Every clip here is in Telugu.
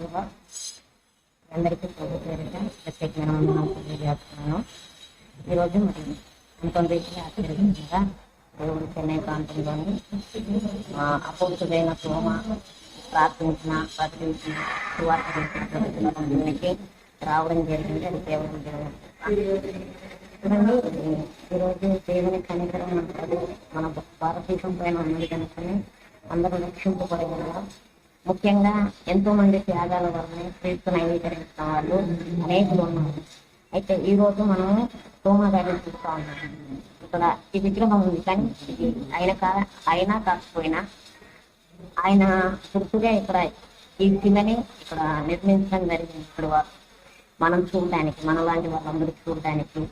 ప్రభువా అందరికీ ప్రభు పేరిట ప్రత్యేకమైన వందనాలు తెలియజేస్తున్నాను. ఈరోజు మరి అంతం రీతిగా ఆచరించగా దేవుడి చెన్నై ప్రాంతంలోని అపోతుడైన సోమ ప్రార్థించిన ప్రకటించిన సువార్త చేసిన రావడం జరిగింది. అది కేవలం దేవుడు. చూడండి ఈరోజు దేవుని కనికరం మన భారతదేశం పైన ఉన్నది కనుకనే అందరూ రక్షింపబడగలరు? ముఖ్యంగా ఎంతో మంది త్యాగాల వల్లనే క్రీస్తు అంగీకరించిన వాళ్ళు అనేకులు ఉన్నారు. అయితే ఈ రోజు మనం సోమ చూస్తా ఉన్నాం. ఇక్కడ ఈ విగ్రహం ఉంది కానీ ఆయన కా అయినా కాకపోయినా ఆయన గుర్తుగా ఇక్కడ ఈ కిందని ఇక్కడ నిర్మించడం జరిగింది. ఇక్కడ మనం చూడడానికి మన లాంటి వాళ్ళందరికీ చూడడానికి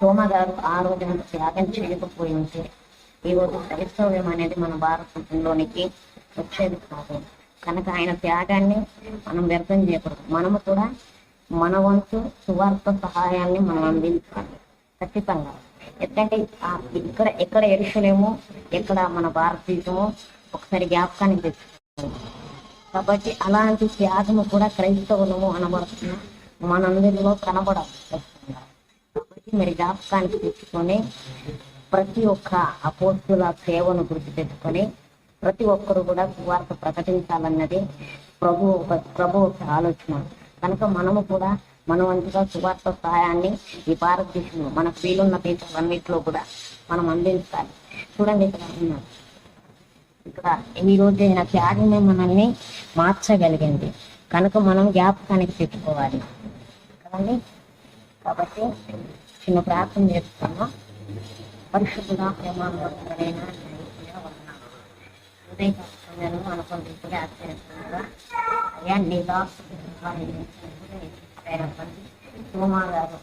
సోమ గారు ఆ రోజు త్యాగం చేయకపోయి ఉంటే ఈ రోజు క్రైస్తవ్యం అనేది మన భారతదేశంలోనికి వచ్చేది కాదు. కనుక ఆయన త్యాగాన్ని మనం వ్యర్థం చేయకూడదు. మనము కూడా మన వంతు సువార్త సహాయాన్ని మనం అందించాలి. ఖచ్చితంగా. ఎందుకంటే ఇక్కడ ఎక్కడ ఎరుషలేము ఎక్కడ మన భారతదేశము ఒకసారి జ్ఞాపకానికి తెచ్చుకోవాలి. కాబట్టి అలాంటి త్యాగము కూడా క్రైస్తవులము అనబడుతున్న మనందరిలో కనబడాలి. ఖచ్చితంగా. కాబట్టి మరి జ్ఞాపకానికి తెచ్చుకొని ప్రతి ఒక్క అపోస్తుల సేవను గుర్తుపెట్టుకొని ప్రతి ఒక్కరు కూడా సువార్త ప్రకటించాలన్నది ప్రభు ఒక ప్రభు ఒక ఆలోచన. కనుక మనము కూడా మన వంతుగా సువార్త సహాయాన్ని ఈ భారతదేశంలో మనకు వీలున్న దేశాలన్నింటిలో కూడా మనం అందించాలి. చూడండి ఇక్కడ ఇక్కడ ఈ రోజు అయిన త్యాగమే మనల్ని మార్చగలిగింది. కనుక మనం జ్ఞాపకానికి తెచ్చుకోవాలి. కదండి? కాబట్టి చిన్న ప్రార్థన చేస్తాను పరిశుద్ధుగా ప్రేమానుభవమైన ఉదయకాలను అనుకుంటే ఇప్పుడే ఆశ్చర్యస్తున్నారా అయ్యా నీ దాసు సోమా గారు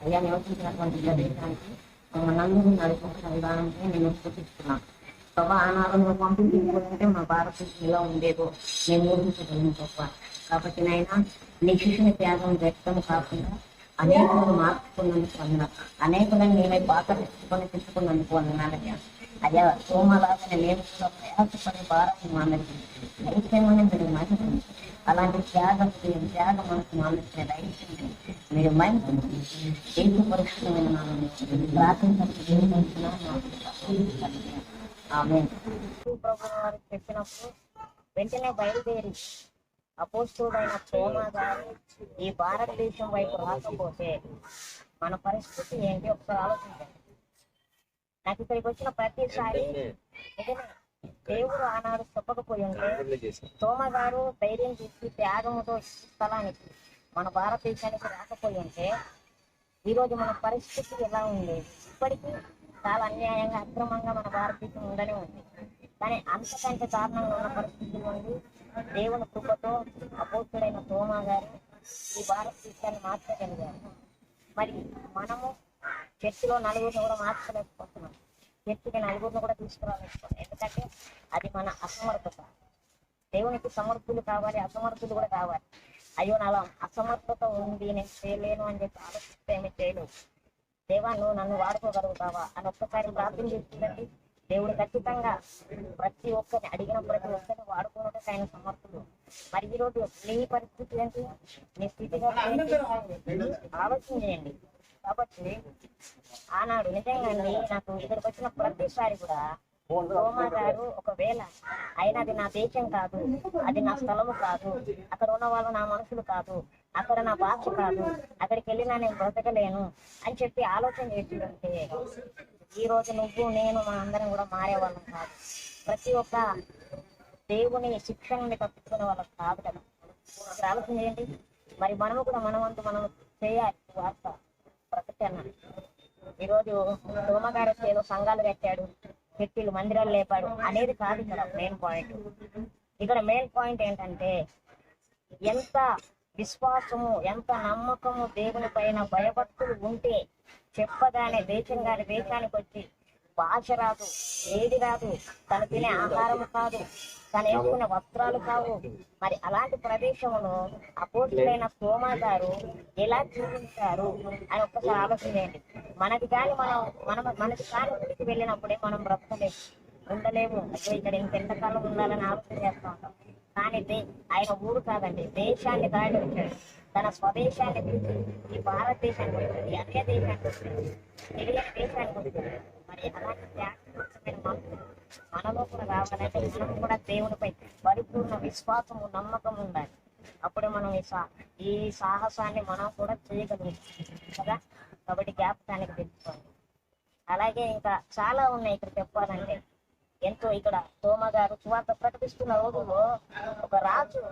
అయ్యా నివసించినటువంటి ప్రదేశానికి మనందరూ నడుపుతున్న విధానంపై నేను సూచిస్తున్నాను ప్రభా ఆనారంలో పంపించుకుంటే మా భారతదేశంలో ఉండేదో నేను ఊహించగలను గొప్ప కాబట్టి నాయన నీ శిష్యుని త్యాగం వ్యక్తం కాకుండా అనేకులను మార్చుకున్నందుకు వందన అనేకులను నేనే పాత తెచ్చుకొని తెచ్చుకున్నందుకు వందనాలయ్యా అయ్యా సోమలాగా నేను కూడా ప్రయాసపడే భారం మానసి దైత్యమని మీరు మహిళ అలాంటి త్యాగం త్యాగం మనకు మానసిన దైత్యం మీరు మహిళ ఏది పరిశుభ్రమైన నామములో ఆమె చెప్పినప్పుడు వెంటనే బయలుదేరి అపోస్తుడైన సోమ గారు ఈ భారతదేశం వైపు రాకపోతే మన పరిస్థితి ఏంటి? ఒకసారి ఆలోచించండి. నాకు ఇక్కడికి వచ్చిన ప్రతిసారి దేవుడు ఆనాడు చెప్పకపోయి ఉంటే సోమ గారు ధైర్యం చేసి త్యాగముతో స్థలానికి మన భారతదేశానికి రాకపోయి ఉంటే ఈ రోజు మన పరిస్థితి ఎలా ఉండేది ఇప్పటికీ చాలా అన్యాయంగా అక్రమంగా మన భారతదేశం ఉండనే ఉంది. కానీ అంతకంటే దారుణంగా ఉన్న పరిస్థితి ఉంది దేవుని కృపతో అపోస్తుడైన సోమా గారు ఈ భారతదేశాన్ని మార్చగలిగారు. మరి మనము చర్చిలో నలుగురిని కూడా మార్చలేకపోతున్నాం. చర్చికి నలుగురిని కూడా తీసుకురాలేకపోతున్నాం. ఎందుకంటే అది మన అసమర్థత. దేవునికి సమర్థులు కావాలి అసమర్థులు కూడా కావాలి. అయ్యో నాలో అసమర్థత ఉంది నేను చేయలేను అని చెప్పి ఆలోచిస్తే ఏమి చేయలేదు దేవా నువ్వు నన్ను వాడుకోగలుగుతావా? అని ఒక్కసారి ప్రార్థన చేస్తుందండి దేవుడు ఖచ్చితంగా ప్రతి ఒక్కరిని అడిగిన ప్రతి ఒక్కరిని వాడుకోవడం ఆయన సమర్థుడు. మరి ఈ రోజు నీ పరిస్థితి ఏంటి? నీ స్థితిగా ఆలోచన చేయండి. కాబట్టి ఆనాడు నిజంగా నాకు ఇక్కడికి వచ్చిన ప్రతిసారి కూడా గోమా గారు ఒకవేళ అయినా అది నా దేశం కాదు అది నా స్థలము కాదు అక్కడ ఉన్న వాళ్ళు నా మనుషులు కాదు అక్కడ నా భాష కాదు అక్కడికి వెళ్ళినా నేను బ్రతకలేను అని చెప్పి ఆలోచన చేస్తుంటే ఈ రోజు నువ్వు నేను మన అందరం కూడా మారేవాళ్ళం కాదు. ప్రతి ఒక్క దేవుని శిక్ష నుండి తప్పించుకునే వాళ్ళం కాదు కదా. ఆలోచన చేయండి. మరి మనము కూడా మనవంతు మనం చేయాలి ఈ వార్త ప్రకటన. ఈరోజు సోమగారు ఏదో సంఘాలు కట్టాడు. వ్యక్తులు మందిరాలు లేపాడు. అనేది కాదు ఇక్కడ మెయిన్ పాయింట్ ఇక్కడ మెయిన్ పాయింట్ ఏంటంటే ఎంత విశ్వాసము ఎంత నమ్మకము దేవుని పైన భయభక్తులు ఉంటే చెప్పగానే దేశం గారి దేశానికి వచ్చి భాష రాదు ఏది రాదు తను తినే ఆహారం కాదు తను వేసుకునే వస్త్రాలు కావు. మరి అలాంటి ప్రదేశంలో అపోతులైన సోమా గారు ఎలా జీవించారు అని ఒక్కసారి ఆలోచన చేయండి మనకి కానీ మనం మనం మనకి కానీ ఇంటికి వెళ్ళినప్పుడే మనం బ్రతకలేము ఉండలేము. అయ్యో ఇక్కడ ఇంకెంతకాలం ఉండాలని ఆలోచన చేస్తూ ఉంటాం. కానీ ఆయన ఊరు కాదండి దేశాన్ని దాటి వచ్చాడు తన స్వదేశాన్ని విడిచి ఈ భారతదేశానికి వచ్చాడు ఈ అన్య దేశానికి వచ్చాడు తెలియని దేశానికి వచ్చాడు మరి అలాంటి మనసు మనలో కూడా రావాలంటే మనం కూడా దేవునిపై పరిపూర్ణ విశ్వాసము నమ్మకం ఉండాలి. అప్పుడే మనం ఈ సా ఈ సాహసాన్ని మనం కూడా చేయగలుగుతాం. కదా? కాబట్టి జ్ఞాపకానికి తెచ్చుకోండి. అలాగే ఇంకా చాలా ఉన్నాయి ఇక్కడ చెప్పాలంటే. ఎంతో ఇక్కడ తోమ గారు సువార్త ప్రకటిస్తున్న రోజుల్లో ఒక రాజు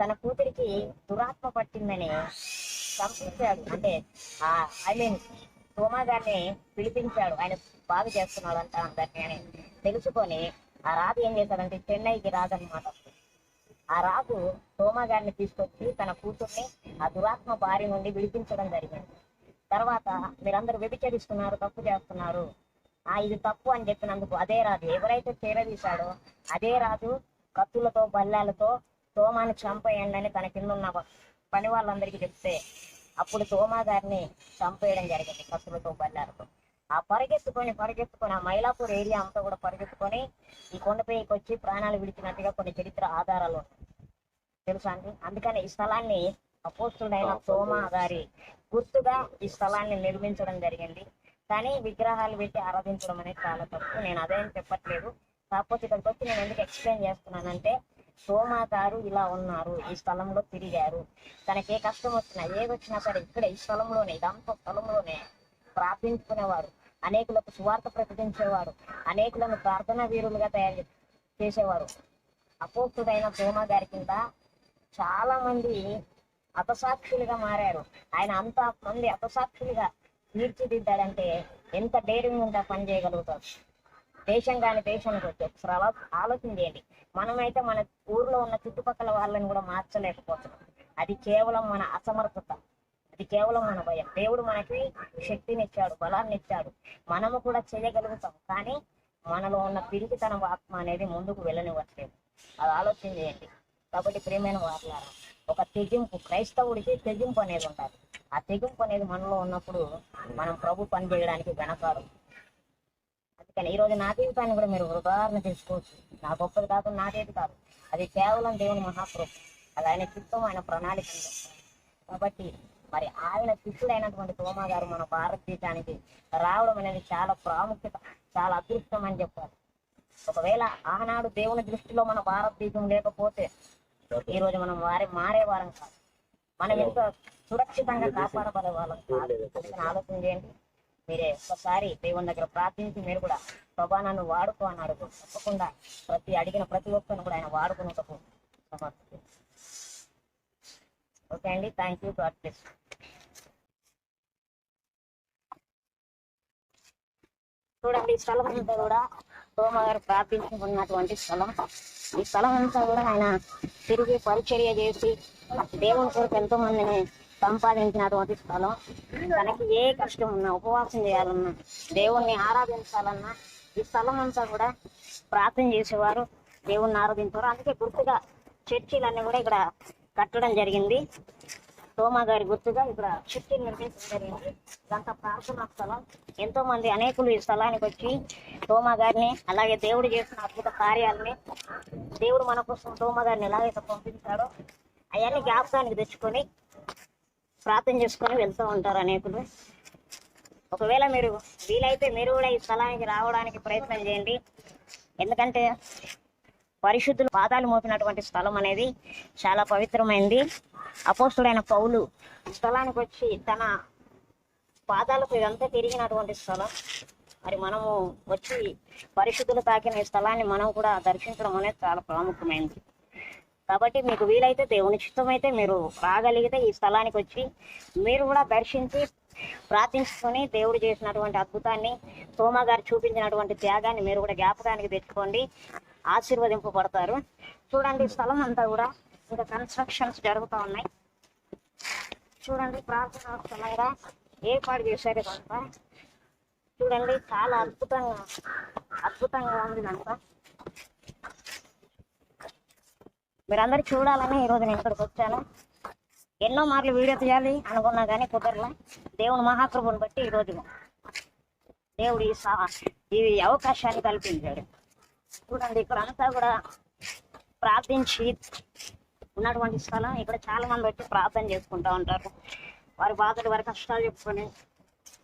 తన కూతురికి దురాత్మ పట్టిందని చంపించాడు అంటే ఆ ఐ మీన్ తోమా గారిని పిలిపించాడు. ఆయన బాగు చేస్తున్నాడు అంట అందరినీ అని తెలుసుకొని ఆ రాజు ఏం చేశాడంటే చెన్నైకి రాజన్నమాట ఆ రాజు తోమా గారిని తీసుకొచ్చి తన కూతుర్ని ఆ దురాత్మ బారి నుండి విడిపించడం జరిగింది. తర్వాత మీరందరూ వ్యభిచరిస్తున్నారు తప్పు చేస్తున్నారు. ఆ ఇది తప్పు అని చెప్పినందుకు అదే రాజు ఎవరైతే చేరదీశాడో అదే రాజు కత్తులతో బల్లాలతో తోమాను చంపేయండి అని తన కింద ఉన్న పని వాళ్ళందరికీ చెప్తే అప్పుడు తోమా గారిని చంపేయడం జరిగింది కత్తులతో బల్లాలతో ఆ పరిగెత్తుకొని పరిగెత్తుకొని ఆ మైలాపూర్ ఏరియా అంతా కూడా పరిగెత్తుకొని ఈ కొండపైకి వచ్చి ప్రాణాలు విడిచినట్టుగా కొన్ని చరిత్ర ఆధారాలు ఉన్నాయి. తెలుసా అండి? అందుకని ఈ స్థలాన్ని అపోస్తుడైన తోమా గారి గుర్తుగా ఈ స్థలాన్ని నిర్మించడం జరిగింది. కానీ విగ్రహాలు పెట్టి ఆరాధించడం అనేది చాలా తప్పు. నేను అదేం చెప్పట్లేదు. కాకపోతే ఇక్కడికి వచ్చి నేను ఎందుకు ఎక్స్ప్లెయిన్ చేస్తున్నానంటే సోమా గారు ఇలా ఉన్నారు. ఈ స్థలంలో తిరిగారు. తనకి ఏ కష్టం వచ్చినా ఏది వచ్చినా సరే ఇక్కడ ఈ స్థలంలోనే ఇదంతా స్థలంలోనే ప్రార్థించుకునేవారు. అనేకులకు సువార్త ప్రకటించేవారు. అనేకులను ప్రార్థనా వీరులుగా తయారు చేసేవారు. అపోక్తుడైన సోమా గారి కింద చాలా మంది అపసాక్షులుగా మారారు. ఆయన అంత మంది అపసాక్షులుగా తీర్చిదిద్దాడంటే ఎంత డేరింగ్ ఉంటే పని చేయగలుగుతారు. దేశం కాని దేశానికి వచ్చి ఒకసారి అలా ఆలోచన చేయండి. మనమైతే మన ఊర్లో ఉన్న చుట్టుపక్కల వాళ్ళని కూడా మార్చలేకపోతున్నాం. అది కేవలం మన అసమర్థత. అది కేవలం మన భయం. దేవుడు మనకి శక్తిని ఇచ్చాడు బలాన్ని ఇచ్చాడు మనము కూడా చేయగలుగుతాం. కానీ మనలో ఉన్న పిరికితనం ఆత్మ అనేది ముందుకు వెళ్ళనివ్వట్లేదు. అది ఆలోచన చేయండి. కాబట్టి ప్రేమైన వారులారా ఒక తెగింపు క్రైస్తవుడికి తెగింపు అనేది ఉండాలి. ఆ తెగింపు అనేది మనలో ఉన్నప్పుడు మనం ప్రభు పని చేయడానికి వెనకాడు అందుకని ఈ రోజు నా జీవితాన్ని కూడా మీరు ఉదాహరణ తీసుకోవచ్చు నా గొప్పది కాదు నాదేది కాదు. అది కేవలం దేవుని మహాకృప అది ఆయన చిత్తం ఆయన ప్రణాళిక. కాబట్టి మరి ఆయన శిష్యుడైనటువంటి తోమా గారు మన భారతదేశానికి రావడం అనేది చాలా ప్రాముఖ్యత చాలా అదృష్టం అని చెప్పాలి ఒకవేళ ఆనాడు దేవుని దృష్టిలో మన భారతదేశం లేకపోతే ఈ రోజు మనం వారి మారే వారం కాదు. మనం ఎంతో సురక్షితంగా కాపాడబడే వాళ్ళం కాదు. ఆలోచన చేయండి. మీరే ఒకసారి దేవుని దగ్గర ప్రార్థించి మీరు కూడా ప్రభా నన్ను వాడుకో అన్నాడు తప్పకుండా ప్రతి అడిగిన ప్రతి ఒక్కరిని కూడా ఆయన వాడుకున్నటకు ఓకే అండి థ్యాంక్ యూ గాడ్ బ్లెస్ చూడండి ఈ స్థలం అంతా కూడా సోమ గారు ప్రార్థించుకున్నటువంటి స్థలం. ఈ స్థలం అంతా కూడా ఆయన తిరిగి పరిచర్య చేసి దేవుని కొరకు ఎంతో మందిని సంపాదించినటువంటి స్థలం. తనకి ఏ కష్టం ఉన్నా ఉపవాసం చేయాలన్నా దేవుణ్ణి ఆరాధించాలన్నా ఈ స్థలం అంతా కూడా ప్రార్థన చేసేవారు దేవుణ్ణి ఆరాధించారు అందుకే గుర్తుగా చర్చిలన్నీ కూడా ఇక్కడ కట్టడం జరిగింది. తోమా గారి గుర్తుగా ఇక్కడ చర్చిలు నిర్మించడం జరిగింది. ఇదంతా ప్రార్థనా స్థలం. ఎంతో మంది అనేకులు ఈ స్థలానికి వచ్చి తోమా గారిని అలాగే దేవుడు చేసిన అద్భుత కార్యాలని దేవుడు మన కోసం తోమా గారిని ఎలాగైతే పంపించాడో అవన్నీ జ్ఞాపకానికి తెచ్చుకొని ప్రార్థన చేసుకొని వెళ్తూ ఉంటారు అనేకులు. ఒకవేళ మీరు వీలైతే మీరు కూడా ఈ స్థలానికి రావడానికి ప్రయత్నం చేయండి. ఎందుకంటే పరిశుద్ధులు పాదాలు మోపినటువంటి స్థలం అనేది చాలా పవిత్రమైంది. అపోస్తుడైన పౌలు స్థలానికి వచ్చి తన పాదాలకు ఇదంతా తిరిగినటువంటి స్థలం. మరి మనము వచ్చి పరిశుద్ధులు తాకిన ఈ స్థలాన్ని మనం కూడా దర్శించడం అనేది చాలా ప్రాముఖ్యమైనది కాబట్టి మీకు వీలైతే దేవుని చిత్తమైతే మీరు రాగలిగితే ఈ స్థలానికి వచ్చి మీరు కూడా దర్శించి ప్రార్థించుకొని దేవుడు చేసినటువంటి అద్భుతాన్ని సోమ గారు చూపించినటువంటి త్యాగాన్ని మీరు కూడా జ్ఞాపకానికి తెచ్చుకోండి. ఆశీర్వదింపబడతారు చూడండి స్థలం అంతా కూడా ఇంకా కన్స్ట్రక్షన్స్ జరుగుతూ ఉన్నాయి. చూడండి ప్రార్థన స్థలంగా ఏర్పాటు చేశారు ఇదంతా. చూడండి చాలా అద్భుతంగా అద్భుతంగా ఉంది ఇదంతా. మీరందరూ చూడాలని ఈరోజు నేను ఇక్కడికి వచ్చాను. ఎన్నో మార్లు వీడియో తీయాలి అనుకున్నా కానీ కుదరలే. దేవుని మహాకృపను బట్టి ఈరోజు దేవుడు ఈ ఈ అవకాశాన్ని కల్పించాడు. చూడండి ఇక్కడ అంతా కూడా ప్రార్థించి ఉన్నటువంటి స్థలం. ఇక్కడ చాలా మంది వచ్చి ప్రార్థన చేసుకుంటా ఉంటారు. వారి బాధలు వారి కష్టాలు చెప్పుకొని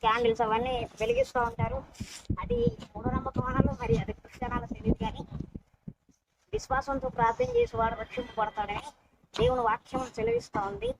క్యాండిల్స్ అవన్నీ వెలిగిస్తూ ఉంటారు. అది మూఢనమ్మకం అనాలి మరి అది క్రిస్టియనాలో తెలియదు కానీ విశ్వాసంతో ప్రార్థన చేసి వాడు రక్షింపబడతాడని దేవుని వాక్యం సెలవిస్తూ ఉంది.